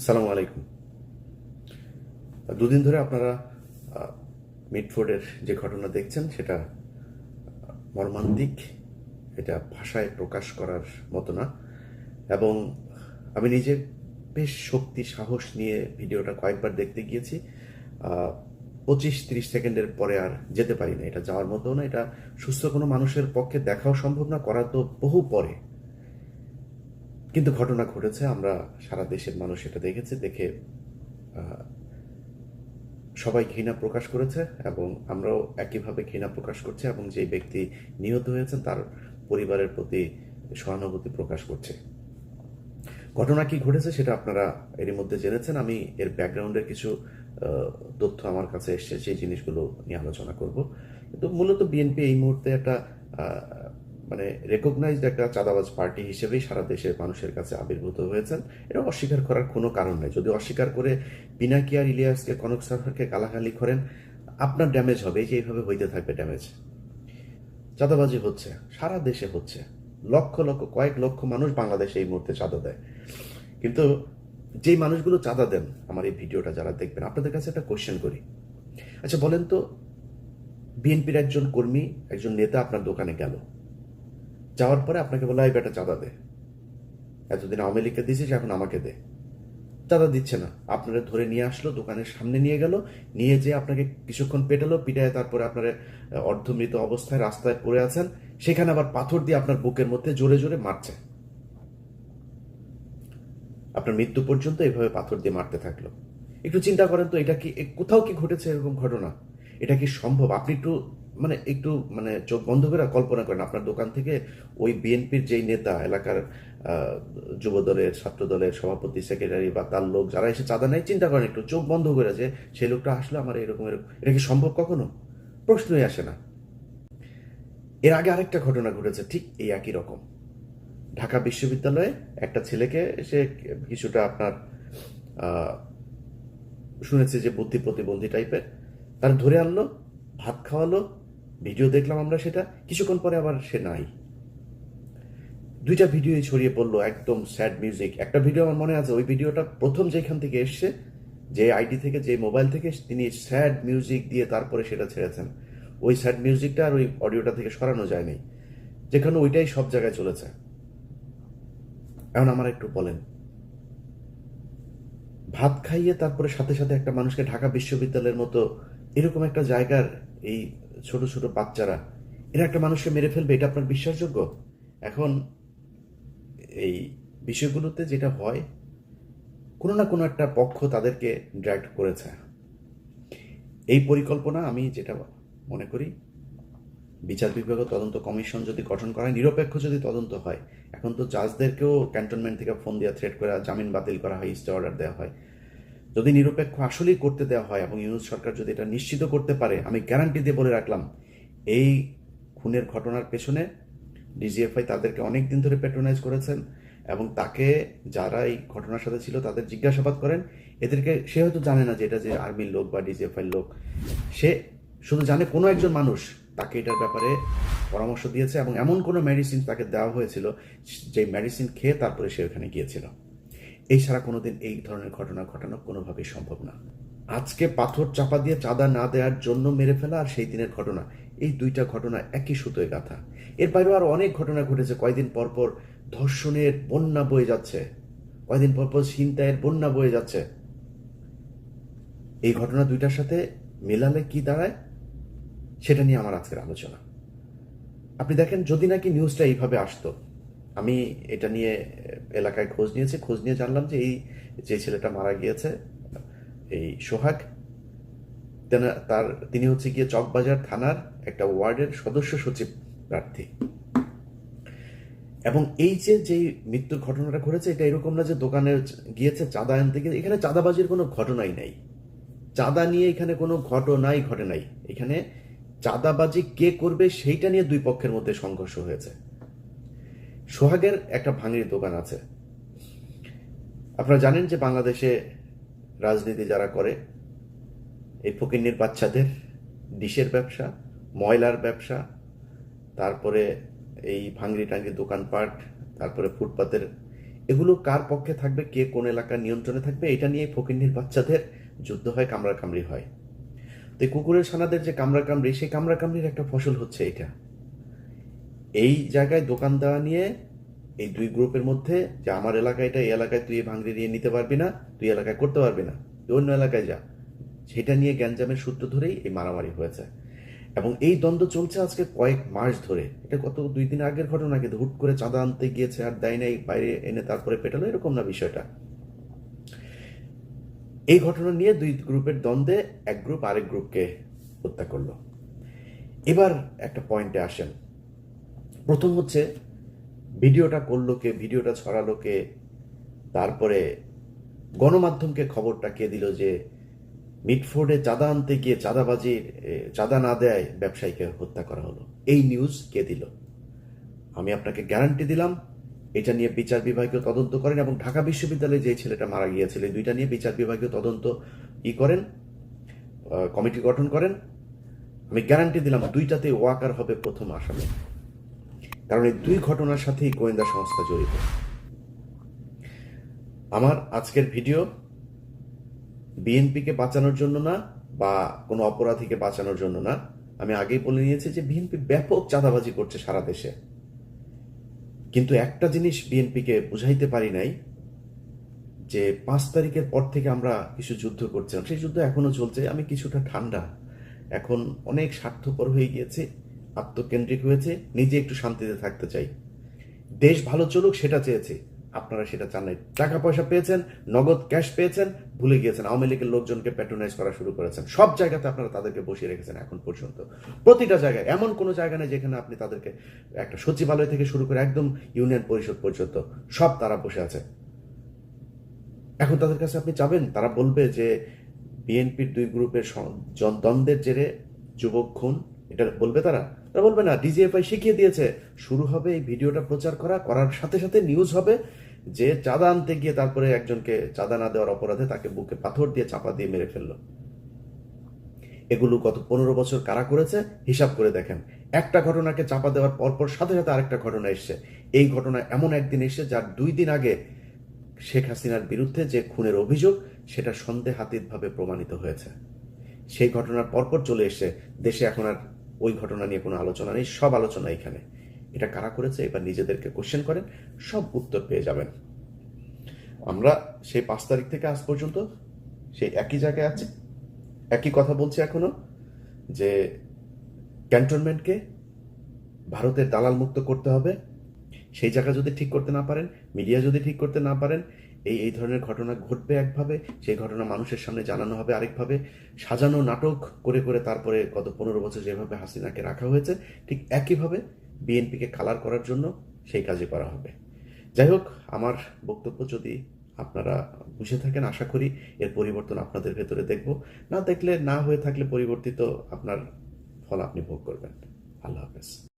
আসসালামু আলাইকুম। দুদিন ধরে আপনারা আহ, মিটফোর্ডের যে ঘটনা দেখছেন সেটা মর্মান্তিক এটা ভাষায় প্রকাশ করার মতো না। এবং আমি নিজে বেশ শক্তি সাহস নিয়ে ভিডিওটা কয়েকবার দেখতে গিয়েছি। পঁচিশ তিরিশ সেকেন্ডের পরে আর যেতে পারি না। এটা যাওয়ার মতো না এটা সুস্থ কোনো মানুষের পক্ষে দেখাও সম্ভব না করা তো বহু পরে। কিন্তু ঘটনা ঘটেছে, আমরা সারা দেশের মানুষ এটা দেখেছে, দেখে সবাই ঘৃণা প্রকাশ করেছে এবং আমরাও একইভাবে ঘৃণা প্রকাশ করছি এবং যে ব্যক্তি নিহত হয়েছেন তার পরিবারের প্রতি সহানুভূতি প্রকাশ করছে। ঘটনা কি ঘটেছে সেটা আপনারা এরই মধ্যে জেনেছেন, আমি এর ব্যাকগ্রাউন্ডের কিছু তথ্য আমার কাছে এসছে, সেই জিনিসগুলো নিয়ে আলোচনা করব। কিন্তু মূলত বিএনপি এই মুহূর্তে একটা মানে রেকগনাইজড একটা চাঁদাবাজ পার্টি হিসেবেই সারা দেশের মানুষের কাছে আবির্ভূত হয়েছেন। এটা অস্বীকার করার কোনো কারণ নেই। যদি অস্বীকার করে পিনাকি আর ইলিয়াসকে, কনক সরকারকে গালাগালি করেন, আপনার ড্যামেজ হবে। যে এইভাবে হইতে থাকবে ড্যামেজ চাঁদাবাজি হচ্ছে, সারা দেশে হচ্ছে। লক্ষ লক্ষ, কয়েক লক্ষ মানুষ বাংলাদেশে এই মুহূর্তে চাঁদা দেয়। কিন্তু যেই মানুষগুলো চাঁদা দেন, আমার এই ভিডিওটা যারা দেখবেন, আপনাদের কাছে একটা কোশ্চেন করি। আচ্ছা বলেন তো, বিএনপির একজন কর্মী, একজন নেতা আপনার দোকানে গেল। যাওয়ার পরে আপনাকে বলা, এই বেটা চাঁদা দে। এতদিন আওয়ামী লীগকে দিয়েছিস, এখন আমাকে দে। চাঁদা দিচ্ছে না। আপনারা ধরে নিয়ে আসলো, দোকানের সামনে নিয়ে গেল, নিয়ে যেয়ে আপনাকে কিছুক্ষণ পেটালো পিটায় তারপরে আপনার অর্ধমৃত অবস্থায় রাস্তায় পড়ে আছেন। সেখানে আবার পাথর দিয়ে আপনার বুকের মধ্যে জোরে জোরে মারছে। আপনার মৃত্যু পর্যন্ত এভাবে পাথর দিয়ে মারতে থাকল। একটু চিন্তা করেন তো, এটা কি কোথাও কি ঘটেছে এরকম ঘটনা? এটা কি সম্ভব? আপনি একটু মানে একটু মানে চোখ বন্ধ করে কল্পনা করেন, আপনার দোকান থেকে ওই বিএনপির যেই নেতা, এলাকার যুব দলের ছাত্র দলের সভাপতি, সেক্রেটারি বা তার লোক যারা এসে চাঁদা নেয়, চিন্তা করেন একটু চোখ বন্ধ করে যে সেই লোকটা আসলে আমার এরকম এরকম, এটা কি সম্ভব কখনো? প্রশ্নই আসে না। এর আগে আরেকটা ঘটনা ঘটেছে, ঠিক এই একই রকম। ঢাকা বিশ্ববিদ্যালয়ে একটা ছেলেকে সে কিছুটা আপনার শুনেছে যে বুদ্ধি প্রতিবন্ধী টাইপের তার ধরে আনলো, ভাত খাওয়ালো ভিডিও দেখলাম আমরা সেটা, কিছুক্ষণ পরে আবার সে নাই। দুইটা ভিডিও ছড়িয়ে পড়ল, একদম স্যাড মিউজিক একটা ভিডিও আমার মনে আছে, ওই ভিডিওটা প্রথম যেখান থেকে এসছে, যে আইডি থেকে, যে মোবাইল থেকে, তিনি স্যাড মিউজিক দিয়ে তারপরে সেটা ছেড়েছেন। ওই স্যাড মিউজিকটা আর ওই অডিওটা থেকে সরানো যায়নি। যেখানে ওইটাই সব জায়গায় চলেছে। এখন আমার একটু বলেন। ভাত খাইয়ে তারপরে সাথে সাথে একটা মানুষকে ঢাকা বিশ্ববিদ্যালয়ের মতো এরকম একটা জায়গার এই ছোট ছোট বাচ্চারা, এরা একটা মানুষকে মেরে ফেলবে, এটা আপনার বিশ্বাসযোগ্য? এখন এই বিষয়গুলোতে যেটা হয়, কোনো না কোনো একটা পক্ষ তাদেরকে ড্র্যাগ করেছে। এই পরিকল্পনা আমি যেটা মনে করি, বিচার বিভাগ তদন্ত কমিশন যদি গঠন করা হয় নিরপেক্ষ যদি তদন্ত হয়, এখন তো জাজদেরকেও ক্যান্টনমেন্ট থেকে ফোন দিয়ে থ্রেট করা জামিন বাতিল করা হয় স্টে অর্ডার দেওয়া হয়। যদি নিরপেক্ষ আসলেই করতে দেওয়া হয় এবং ইউনুস সরকার যদি এটা নিশ্চিত করতে পারে, আমি গ্যারান্টি দিয়ে বলে রাখলাম, এই খুনের ঘটনার পেছনে ডিজিএফআই তাদেরকে অনেক দিন ধরে প্যাট্রোনাইজ করেছেন এবং তাকে যারা এই ঘটনার সাথে ছিল তাদের জিজ্ঞাসাবাদ করেন। এদেরকে, সে হয়তো জানে না যে এটা যে আর্মির লোক বা ডিজিএফআই লোক। সে শুধু জানে কোনো একজন মানুষ তাকে এটার ব্যাপারে পরামর্শ দিয়েছে এবং এমন কোনো মেডিসিন তাকে দেওয়া হয়েছিল যে মেডিসিন খেয়ে তারপরে সে ওখানে গিয়েছিল। এই ছাড়া কোনোদিন এই ধরনের ঘটনা ঘটানো কোনোভাবেই সম্ভব না। আজকে পাথর চাপা দিয়ে চাঁদা না দেওয়ার জন্য মেরে ফেলা আর সেই দিনের ঘটনা, এই দুইটা ঘটনা একই সুতোয় গাথা। এর বাইরেও আরও অনেক ঘটনা ঘটেছে। কয়দিন পর পর ধর্ষণের বন্যা বয়ে যাচ্ছে। কয়দিন পর পর ছিনতাইয়ের বন্যা বয়ে যাচ্ছে। এই ঘটনা দুইটার সাথে মেলালে কি দাঁড়ায়, সেটা নিয়ে আমার আজকের আলোচনা। আপনি দেখেন, যদি নাকি নিউজটা এইভাবে আসতো আমি এটা নিয়ে এলাকায় খোঁজ নিয়েছি। খোঁজ নিয়ে জানলাম যে এই যে ছেলেটা মারা গিয়েছে, এই সোহাগ তার, তিনি হচ্ছে গিয়ে চকবাজার থানার একটা ওয়ার্ডের সদস্য সচিব প্রার্থী। এবং এই যে যে মৃত্যুর ঘটনাটা ঘটেছে, এটা এরকম না যে দোকানে গিয়েছে চাঁদা আনতে গিয়ে, এখানে চাঁদাবাজির কোনো ঘটনাই নাই। চাঁদা নিয়ে এখানে কোনো ঘটনাই ঘটে নাই। এখানে চাঁদাবাজি কে করবে, সেইটা নিয়ে দুই পক্ষের মধ্যে সংঘর্ষ হয়েছে। সোহাগের একটা ভাঙির দোকান আছে। আপনারা জানেন যে বাংলাদেশে রাজনীতি যারা করে, এই ফকিন্নির বাচ্চাদের ডিশের ব্যবসা, ময়লার ব্যবসা, তারপরে এই ভাঙড়ি টাঙ্গি দোকানপাট, তারপরে ফুটপাতের, এগুলো কার পক্ষে থাকবে, কে কোন এলাকার নিয়ন্ত্রণে থাকবে, এটা নিয়ে ফকিন্নির বাচ্চাদের যুদ্ধ হয়, কামড়াকামড়ি হয়। তো কুকুরের সানাদের যে কামড়াকামড়ি, সেই কামড়াকামড়ির একটা ফসল হচ্ছে এটা। এই জায়গায় দোকান দেওয়া নিয়ে এই দুই গ্রুপের মধ্যে যে আমার এলাকায় এটা, এই এলাকায় তুই ভাঙড়ি নিয়ে নিতে পারবি না, তুই এলাকায় করতে পারবি না, তুই অন্য এলাকায় যা। সেটা নিয়ে গ্যাঞ্জামের সূত্র ধরেই এই মারামারি হয়েছে। এবং এই দ্বন্দ্ব চলছে আজকে কয়েক মাস ধরে। এটা কত, দুই দিন আগের ঘটনা কিন্তু হুট করে চাঁদা আনতে গিয়েছে, আর দেয় নাই, বাইরে এনে তারপরে পেটালো, এরকম না বিষয়টা। এই ঘটনা নিয়ে দুই গ্রুপের দ্বন্দ্বে এক গ্রুপ আরেক গ্রুপকে হত্যা করল। এবার একটা পয়েন্টে আসেন। প্রথম হচ্ছে ভিডিওটা করল কে, ভিডিওটা ছড়ালো কে, তারপরে গণমাধ্যমকে খবরটা কে দিল যে মিটফোর্ডে চাঁদা আনতে গিয়ে চাঁদাবাজির চাঁদা না দেয় ব্যবসায়ীকে হত্যা করা হলো। এই নিউজ কে দিল? আমি আপনাকে গ্যারান্টি দিলাম, এটা নিয়ে বিচার বিভাগীয় তদন্ত করেন এবং ঢাকা বিশ্ববিদ্যালয়ে যে ছেলেটা মারা গিয়েছিল দুইটা নিয়ে বিচার বিভাগীয় তদন্ত ই করেন কমিটি গঠন করেন। আমি গ্যারান্টি দিলাম দুইটাতে ওয়াকার হবে প্রথম আসামি। কারণ এই দুই ঘটনার সাথেই গোয়েন্দা সংস্থা জড়িত। আমার আজকের ভিডিও বিএনপিকে বাঁচানোর জন্য না, বা কোনো অপরাধীকে বাঁচানোর জন্য না। আমি আগেই বলে নিয়েছি যে বিএনপি ব্যাপক চাঁদাবাজি করছে সারা দেশে। কিন্তু একটা জিনিস বিএনপিকে বুঝাইতে পারি নাই, যে পাঁচ তারিখের পর থেকে আমরা কিছু যুদ্ধ করছিলাম। সেই যুদ্ধ এখনও চলছে, আমি কিছুটা ঠান্ডা। এখন অনেক স্বার্থপর হয়ে গিয়েছে। আত্মকেন্দ্রিক হয়েছে, নিজে একটু শান্তিতে থাকতে চাই। দেশ ভালো চলুক, সেটা চেয়েছে। আপনারা সেটা চান নাই। টাকা পয়সা পেয়েছেন, নগদ ক্যাশ পেয়েছেন, ভুলে গিয়েছেন। আওয়ামী লীগের লোকজনকে প্যাট্রোনাইজ করা শুরু করেছেন। সব জায়গাতে আপনারা তাদেরকে বসিয়ে রেখেছেন এখন পর্যন্ত। প্রতিটা জায়গায়, এমন কোনো জায়গা নেই যেখানে আপনি তাদেরকে একটা সচিবালয় থেকে শুরু করে একদম ইউনিয়ন পরিষদ পর্যন্ত সব তারা বসে আছে। এখন তাদের কাছে আপনি যাবেন, তারা বলবে যে বিএনপির দুই গ্রুপের দ্বন্দ্বের জেরে যুবক খুন, এটা বলবে তারা? তারা বলবে, না ডিজিএফআই শিখিয়ে দিয়েছে। শুরু হবে এই ভিডিওটা প্রচার করা, করার সাথে সাথে নিউজ হবে যে চাঁদা আনতে গিয়ে তারপরে একজনকে চাঁদা না দেওয়ার অপরাধে তাকে বুকে পাথর দিয়ে চাপা দিয়ে মেরে ফেলল। এগুলো গত পনেরো বছর কারা করেছে, হিসাব করে দেখেন। একটা ঘটনাকে চাপা দেওয়ার পরপর সাথে সাথে আরেকটা ঘটনা এসছে। এই ঘটনা এমন একদিন এসছে যার দুই দিন আগে শেখ হাসিনার বিরুদ্ধে যে খুনের অভিযোগ, সেটা সন্দেহাতীতভাবে প্রমাণিত হয়েছে। সেই ঘটনার পরপর চলে এসে দেশে এখন আর ওই ঘটনা নিয়ে কোনো আলোচনা নেই, সব আলোচনা এখানে। এটা কারা করেছে? এবার নিজেদেরকে কোশ্চেন করেন, সব উত্তর পেয়ে যাবেন। আমরা সেই পাঁচ তারিখ থেকে আজ পর্যন্ত সেই একই জায়গায় আছে, একই কথা বলছি এখনও, যে ক্যান্টনমেন্টকে ভারতের দালাল মুক্ত করতে হবে। সেই জায়গা যদি ঠিক করতে না পারেন, মিডিয়া যদি ঠিক করতে না পারেন এই এই ধরনের ঘটনা ঘটবে একভাবে, সেই ঘটনা মানুষের সামনে জানানো হবে আরেকভাবে। সাজানো নাটক করে করে তারপরে গত পনেরো বছর যেভাবে হাসিনাকে রাখা হয়েছে, ঠিক একইভাবে বিএনপিকে কালার করার জন্য সেই কাজই করা হবে। যাই হোক, আমার বক্তব্য যদি আপনারা বুঝে থাকেন, আশা করি এর পরিবর্তন আপনাদের ভেতরে দেখব। না দেখলে, না হয়ে থাকলে পরিবর্তিত আপনার ফল আপনি ভোগ করবেন। আল্লাহ হাফেজ।